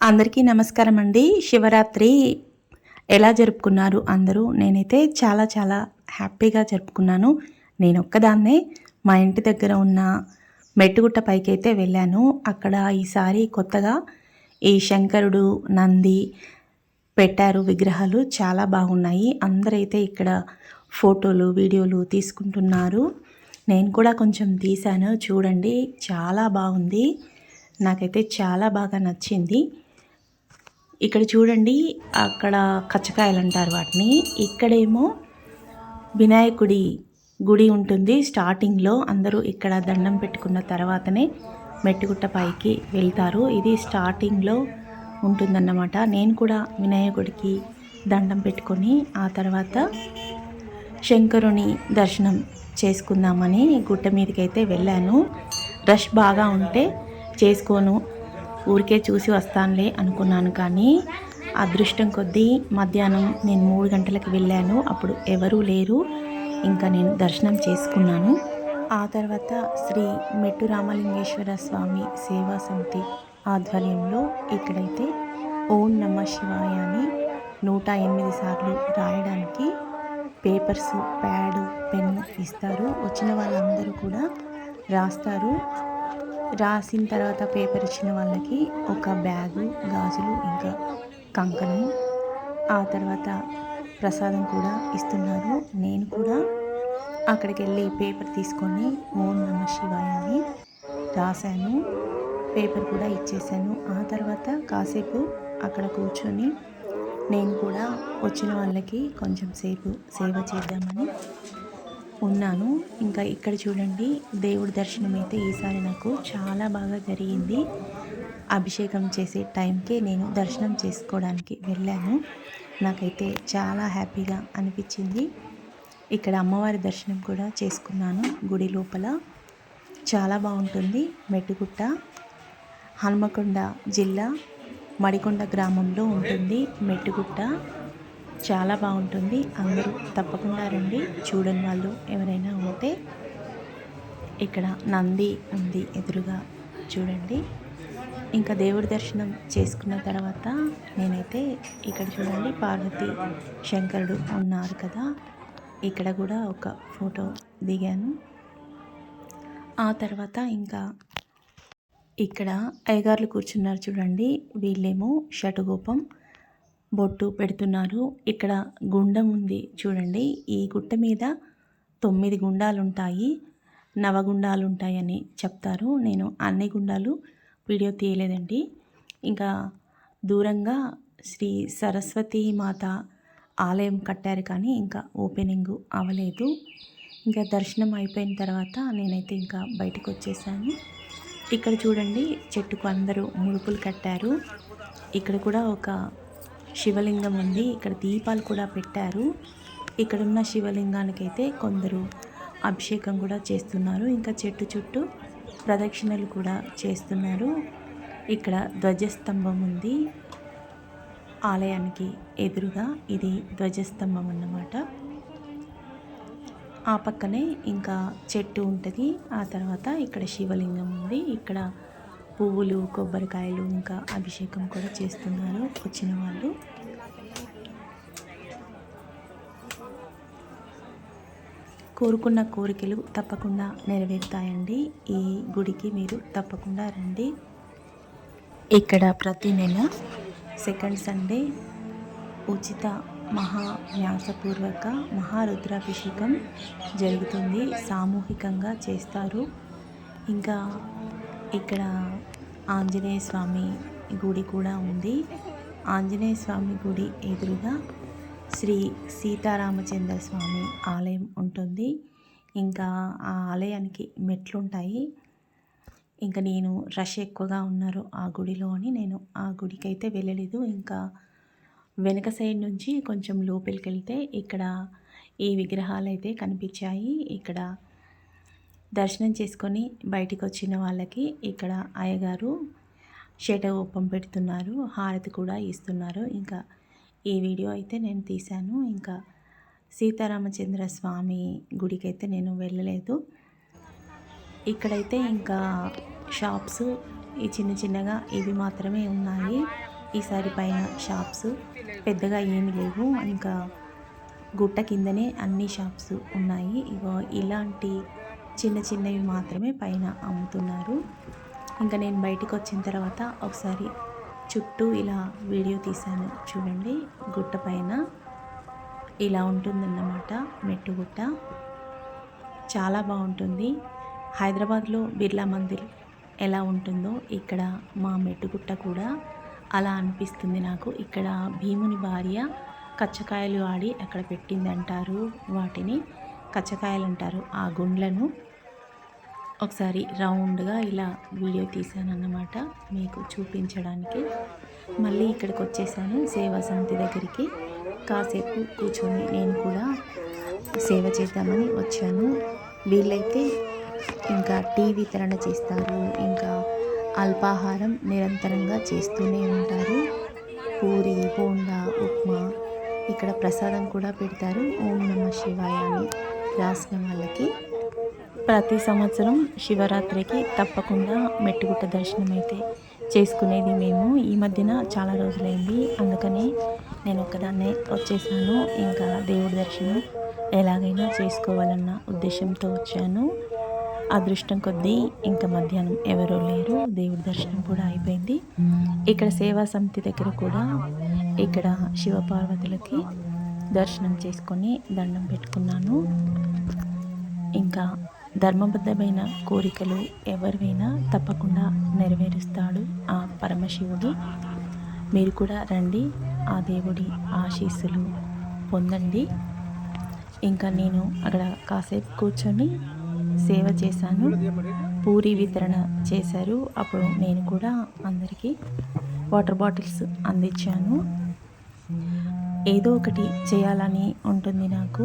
అందరికీ నమస్కారం అండి శివరాత్రి ఎలా జరుపుకున్నారు అందరూ? నేనైతే చాలా చాలా హ్యాపీగా జరుపుకున్నాను. నేను ఒక్కదాన్నే మా ఇంటి దగ్గర ఉన్న మెట్టుగుట్ట పైకి అయితే వెళ్ళాను. అక్కడ ఈసారి కొత్తగా ఈ శంకరుడు నంది పెట్టారు విగ్రహాలు. చాలా బాగున్నాయి. అందరైతే ఇక్కడ ఫోటోలు వీడియోలు తీసుకుంటున్నారు. నేను కూడా కొంచెం తీశాను. చూడండి చాలా బాగుంది. నాకైతే చాలా బాగా నచ్చింది. ఇక్కడ చూడండి అక్కడ కచ్చకాయలు అంటారు వాటిని. ఇక్కడేమో వినాయకుడి గుడి ఉంటుంది స్టార్టింగ్లో. అందరూ ఇక్కడ దండం పెట్టుకున్న తర్వాతనే మెట్టుగుట్ట పైకి వెళ్తారు. ఇది స్టార్టింగ్లో ఉంటుందన్నమాట. నేను కూడా వినాయకుడికి దండం పెట్టుకొని ఆ తర్వాత శంకరుని దర్శనం చేసుకుందామని గుట్ట మీదకి అయితే వెళ్ళాను. రష్ బాగా ఉంటే చేసుకోను. ఊరికే చూసి వస్తానులే అనుకున్నాను కానీ అదృష్టం కొద్దీ మధ్యాహ్నం నేను మూడు గంటలకు వెళ్ళాను. అప్పుడు ఎవరూ లేరు. ఇంకా నేను దర్శనం చేసుకున్నాను. ఆ తర్వాత శ్రీ మెట్టు రామలింగేశ్వర స్వామి సేవా సమితి ఆధ్వర్యంలో ఇక్కడైతే ఓం నమ శివాయ అని నూట ఎనిమిది సార్లు రాయడానికి పేపర్స్ ప్యాడ్ పెన్ ఇస్తారు. వచ్చిన వాళ్ళందరూ కూడా రాస్తారు. రాసిన తర్వాత పేపర్ ఇచ్చిన వాళ్ళకి ఒక బ్యాగు గాజులు ఇంకా కంకణం ఆ తర్వాత ప్రసాదం కూడా ఇస్తున్నారు. నేను కూడా అక్కడికి వెళ్ళి పేపర్ తీసుకొని ఓం నమ శివాయ అని రాశాను. పేపర్ కూడా ఇచ్చేసాను ఆ తర్వాత కాసేపు అక్కడ కూర్చొని నేను కూడా వచ్చిన వాళ్ళకి కొంచెం సేపు సేవ చేద్దామని ఉన్నాను. ఇంకా ఇక్కడ చూడండి దేవుడి దర్శనం అయితే ఈసారి నాకు చాలా బాగా జరిగింది. అభిషేకం చేసే టైంకే నేను దర్శనం చేసుకోవడానికి వెళ్ళాను. నాకైతే చాలా హ్యాపీగా అనిపించింది. ఇక్కడ అమ్మవారి దర్శనం కూడా చేసుకున్నాను గుడి లోపల. చాలా బాగుంటుంది. మెట్టుగుట్ట హనుమకొండ జిల్లా మడికొండ గ్రామంలో ఉంటుంది మెట్టుగుట్ట. చాలా బాగుంటుంది. అందరూ తప్పకుండా రండి. చూడని వాళ్ళు ఎవరైనా ఉంటే ఇక్కడ నంది ఉంది ఎదురుగా చూడండి. ఇంకా దేవుడి దర్శనం చేసుకున్న తర్వాత నేనైతే ఇక్కడ చూడండి పార్వతి శంకరుడు ఉన్నారు కదా. ఇక్కడ కూడా ఒక ఫోటో దిగాను. ఆ తర్వాత ఇంకా ఇక్కడ అయ్యగారులు కూర్చున్నారు చూడండి. వీళ్ళేమో షటుగోపం బొట్టు పెడుతున్నారు. ఇక్కడ గుండం ఉంది చూడండి. ఈ గుట్ట మీద తొమ్మిది గుండాలు ఉంటాయి నవగుండాలు ఉంటాయని చెప్తారు. నేను అన్ని గుండాలు వీడియో తీయలేదండి. ఇంకా దూరంగా శ్రీ సరస్వతి మాత ఆలయం కట్టారు కానీ ఇంకా ఓపెనింగ్ అవ్వలేదు. ఇంకా దర్శనం అయిపోయిన తర్వాత నేనైతే ఇంకా బయటకు వచ్చేసాను ఇక్కడ చూడండి చెట్టుకు అందరూ ముడుపులు కట్టారు. ఇక్కడ కూడా ఒక శివలింగం ఉంది. ఇక్కడ దీపాలు కూడా పెట్టారు. ఇక్కడున్న శివలింగానికి అయితే కొందరు అభిషేకం కూడా చేస్తున్నారు. ఇంకా చెట్టు చుట్టూ ప్రదక్షిణలు కూడా చేస్తున్నారు. ఇక్కడ ధ్వజస్తంభం ఉంది. ఆలయానికి ఎదురుగా ఇది ధ్వజస్తంభం అన్నమాట. ఆ పక్కనే ఇంకా చెట్టు ఉంటుంది. ఆ తర్వాత ఇక్కడ శివలింగం ఉంది. ఇక్కడ పువ్వులు కొబ్బరికాయలు ఇంకా అభిషేకం కూడా చేస్తున్నారు వచ్చిన వాళ్ళు. కోరుకున్న కోరికలు తప్పకుండా నెరవేరుతాయండి. ఈ గుడికి మీరు తప్పకుండా రండి. ఇక్కడ ప్రతి నెల సెకండ్ సండే ఉచిత మహాన్యాసపూర్వక మహారుద్రాభిషేకం జరుగుతుంది. సామూహికంగా చేస్తారు. ఇంకా ఇక్కడ ఆంజనేయ స్వామి గుడి కూడా ఉంది. ఆంజనేయ స్వామి గుడి ఎదురుగా శ్రీ సీతారామచంద్ర స్వామి ఆలయం ఉంటుంది. ఇంకా ఆ ఆలయానికి మెట్లుంటాయి. ఇంకా నేను రష్ ఎక్కువగా ఉన్నారు ఆ గుడిలో అని నేను ఆ గుడికి అయితే వెళ్ళలేదు. ఇంకా వెనక సైడ్ నుంచి కొంచెం లోపలికి వెళ్తే ఇక్కడ ఈ విగ్రహాలు అయితే కనిపించాయి. ఇక్కడ దర్శనం చేసుకొని బయటికి వచ్చిన వాళ్ళకి ఇక్కడ అయ్యగారు శటగోపం పెడుతున్నారు. హారతి కూడా ఇస్తున్నారు. ఇంకా ఈ వీడియో అయితే నేను తీశాను. ఇంకా సీతారామచంద్ర స్వామి గుడికి అయితే నేను వెళ్ళలేదు. ఇక్కడైతే ఇంకా షాప్స్ ఈ చిన్న చిన్నగా ఇవి మాత్రమే ఉన్నాయి. ఈసారి పైన షాప్స్ పెద్దగా ఏమీ లేవు. ఇంకా గుట్ట కిందనే అన్ని షాప్స్ ఉన్నాయి. ఇగో ఇలాంటి చిన్న చిన్నవి మాత్రమే పైన అమ్ముతున్నారు. ఇంకా నేను బయటికి వచ్చిన తర్వాత ఒకసారి చుట్టూ ఇలా వీడియో తీశాను. చూడండి గుట్ట పైన ఇలా ఉంటుందన్నమాట మెట్టుగుట్ట చాలా బాగుంటుంది. హైదరాబాద్లో బిర్లా మందిర్ ఎలా ఉంటుందో ఇక్కడ మా మెట్టుగుట్ట కూడా అలా అనిపిస్తుంది నాకు. ఇక్కడ భీముని భార్య కచ్చకాయలు ఆడి అక్కడ పెట్టింది అంటారు వాటిని కచ్చకాయలు అంటారు ఆ గుండ్లను ఒకసారి రౌండ్గా ఇలా వీడియో తీశానన్నమాట మీకు చూపించడానికి. మళ్ళీ ఇక్కడికి వచ్చేసాను సేవా దగ్గరికి. కాసేపు కూర్చొని నేను కూడా సేవ చేద్దామని వచ్చాను. వీళ్ళైతే ఇంకా టీ వితరణ చేస్తారు ఇంకా అల్పాహారం నిరంతరంగా చేస్తూనే ఉంటారు. పూరి బోండా ఉప్మా ఇక్కడ ప్రసాదం కూడా పెడతారు. ఓం నమ శివాయ అని రాసిన వాళ్ళకి. ప్రతి సంవత్సరం శివరాత్రికి తప్పకుండా మెట్టుగుట్ట దర్శనం అయితే చేసుకునేది మేము. ఈ మధ్యన చాలా రోజులైంది. అందుకని నేను ఒక్కదాన్నే వచ్చేసాను. ఇంకా దేవుడి దర్శనం ఎలాగైనా చేసుకోవాలన్న ఉద్దేశంతో వచ్చాను. అదృష్టం కొద్దీ ఇంకా మధ్యాహ్నం ఎవరూ లేరు. దేవుడి దర్శనం కూడా అయిపోయింది. ఇక్కడ సేవా సమితి దగ్గర కూడా ఇక్కడ శివపార్వతులకి దర్శనం చేసుకొని దండం పెట్టుకున్నాను. ఇంకా ధర్మబద్ధమైన కోరికలు ఎవరివైనా తప్పకుండా నెరవేరుస్తాడు ఆ పరమశివుడు. మీరు కూడా రండి ఆ దేవుడి ఆశీస్సులు పొందండి. ఇంకా నేను అక్కడ కాసేపు కూర్చొని సేవ చేశాను. పూరి వితరణ చేశారు. అప్పుడు నేను కూడా అందరికీ వాటర్ బాటిల్స్ అందించాను. ఏదో ఒకటి చేయాలని ఉంటుంది నాకు.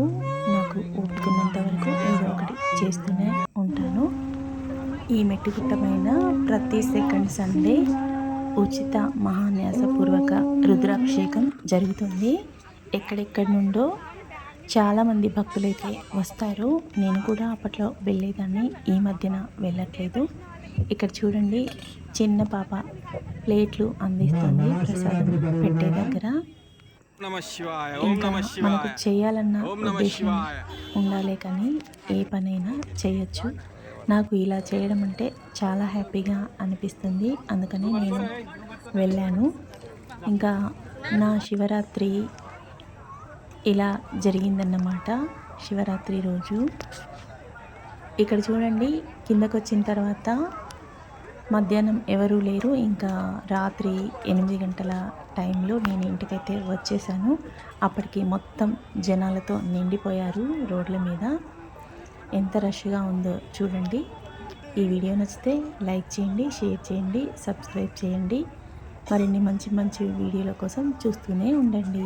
నాకు ఓపుకున్నంత వరకు ఏదో ఒకటి చేస్తూనే ఉంటాను. ఈ మెట్టుగుట్టమైన ప్రతి సెకండ్ సండే ఉచిత మహాన్యాసపూర్వక రుద్రాభిషేకం జరుగుతుంది. ఎక్కడెక్కడి నుండో చాలామంది భక్తులైతే వస్తారు. నేను కూడా అప్పట్లో వెళ్ళేదాన్ని ఈ మధ్యన వెళ్ళట్లేదు. ఇక్కడ చూడండి చిన్న పాప ప్లేట్లు అందిస్తుంది ప్రసాదం పెట్టే దగ్గర. ఇంకా మనకు చేయాలన్న ఉద్దేశం ఉండాలే కానీ ఏ పనైనా చేయొచ్చు. నాకు ఇలా చేయడం అంటే చాలా హ్యాపీగా అనిపిస్తుంది. అందుకని నేను వెళ్ళాను. ఇంకా నా శివరాత్రి ఇలా జరిగిందన్నమాట. శివరాత్రి రోజు. ఇక్కడ చూడండి కిందకు వచ్చిన తర్వాత మధ్యాహ్నం ఎవరూ లేరు. ఇంకా రాత్రి ఎనిమిది గంటల టైంలో నేను ఇంటికైతే వచ్చేసాను. అప్పటికి మొత్తం జనాలతో నిండిపోయారు రోడ్ల మీద. ఎంత రష్గా ఉందో చూడండి. ఈ వీడియో నచ్చితే లైక్ చేయండి షేర్ చేయండి సబ్స్క్రైబ్ చేయండి. మరిన్ని మంచి మంచి వీడియోల కోసం చూస్తూనే ఉండండి.